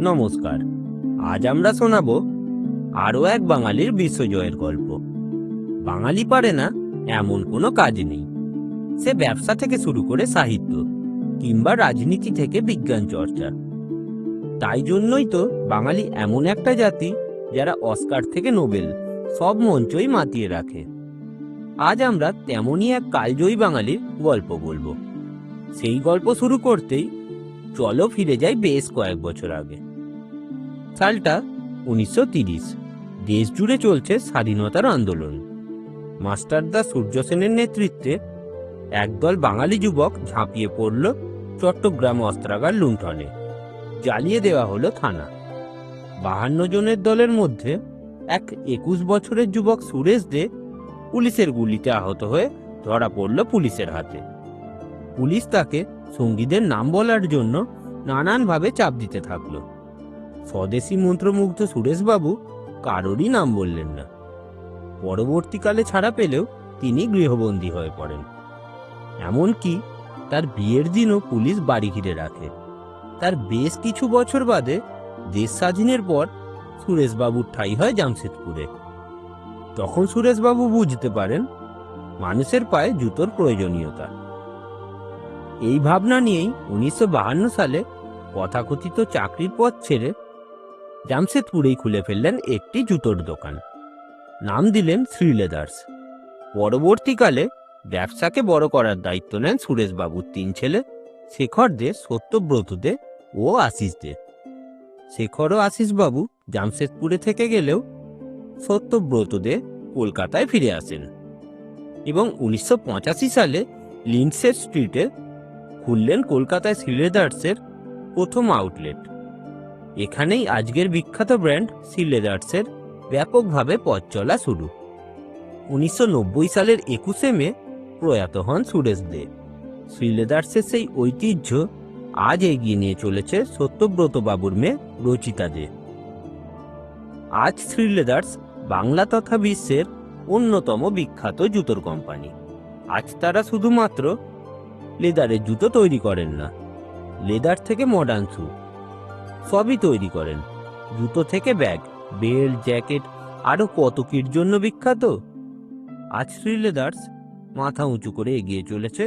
নমস্কার। আজ আমরা শোনাব আরও এক বাঙালির বিশ্বজয়ের গল্প। বাঙালি পারে না এমন কোনো কাজ নেই। সে ব্যবসা থেকে শুরু করে সাহিত্য কিংবা রাজনীতি থেকে বিজ্ঞান চর্চা। তাই জন্যই তো বাঙালি এমন একটা জাতি যারা অস্কার থেকে নোবেল সব মঞ্চই মাতিয়ে রাখে। আজ আমরা তেমনই এক কালজয়ী বাঙালির গল্প বলব। সেই গল্প শুরু করতেই চলো ফিরে যাই বেশ কয়েক বছর আগে। সালটা উনিশশো দেশ জুড়ে চলছে স্বাধীনতার আন্দোলন। মাস্টারদা সূর্য সেনের নেতৃত্বে একদল বাঙালি যুবক ঝাঁপিয়ে পড়ল চট্টগ্রাম অস্ত্রাগার লুণ্ঠনে। জ্বালিয়ে দেওয়া হলো থানা। বাহান্ন জনের দলের মধ্যে এক একুশ বছরের যুবক সুরেশ দে পুলিশের গুলিতে আহত হয়ে ধরা পড়ল পুলিশের হাতে। পুলিশ তাকে সঙ্গীদের নাম বলার জন্য নানানভাবে চাপ দিতে থাকল। স্বদেশী মন্ত্রমুগ্ধ সুরেশবাবু কারোরই নাম বললেন না। পরবর্তীকালে ছাড়া পেলেও তিনি গৃহবন্দী হয়ে পড়েন। এমনকি তার বিয়ের দিনও পুলিশ বাড়ি ঘিরে রাখে। তার বেশ কিছু বছর বাদে দেশ স্বাধীনের পর সুরেশবাবুর ঠাঁই হয় জামশেদপুরে। তখন সুরেশবাবু বুঝতে পারেন মানুষের পায়ে জুতোর প্রয়োজনীয়তা। এই ভাবনা নিয়েই উনিশশো সালে কথাকথিত চাকরির পথ ছেড়ে জামশেদপুরেই খুলে ফেললেন একটি জুতোর দোকান। নাম দিলেন শ্রী লেদার্স। পরবর্তীকালে ব্যবসাকে বড় করার দায়িত্ব নেন সুরেশবাবুর তিন ছেলে, শেখর দে, সত্যব্রত দে ও আশিস দে। শেখর ও আশিসবাবু জামশেদপুরে থেকে গেলেও সত্যব্রত দে কলকাতায় ফিরে আসেন এবং উনিশশো পঁচাশি সালে লিন্ডসে স্ট্রিটে খুললেন কলকাতায় সিলেদার্সের প্রথম আউটলেট। এখানেই আজকের বিখ্যাত ব্র্যান্ড সিলেদার্সের ব্যাপকভাবে পথ চলা শুরু। উনিশশো নব্বই সালের একুশে মে প্রয়াত হন সুরেশ দে শ্রীলেদার্সের সেই ঐতিহ্য আজ এগিয়ে নিয়ে চলেছে সত্যব্রত বাবুর মেয়ে রচিতা দে আজ শ্রীলেদার্স বাংলা তথা বিশ্বের অন্যতম বিখ্যাত জুতোর কোম্পানি। আজ তারা শুধুমাত্র লেদারের জুতো তৈরি করেন না, লেদার থেকে মডার্ন শু সবই তৈরি করেন। জুতো থেকে ব্যাগ বেল্ট জ্যাকেট আরও কত কির জন্য বিখ্যাত? আজ শ্রী লেদার্স মাথা উঁচু করে এগিয়ে চলেছে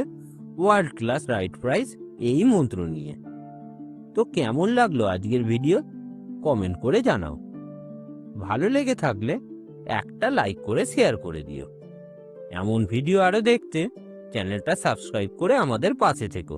ওয়ার্ল্ড ক্লাস রাইট প্রাইস এই মন্ত্র নিয়ে। তো কেমন লাগল আজকের ভিডিও কমেন্ট করে জানাও। ভালো লেগে থাকলে একটা লাইক করে শেয়ার করে দিও। এমন ভিডিও আরও দেখতে চ্যানেলটা সাবস্ক্রাইব করে আমাদের পাশে থেকো।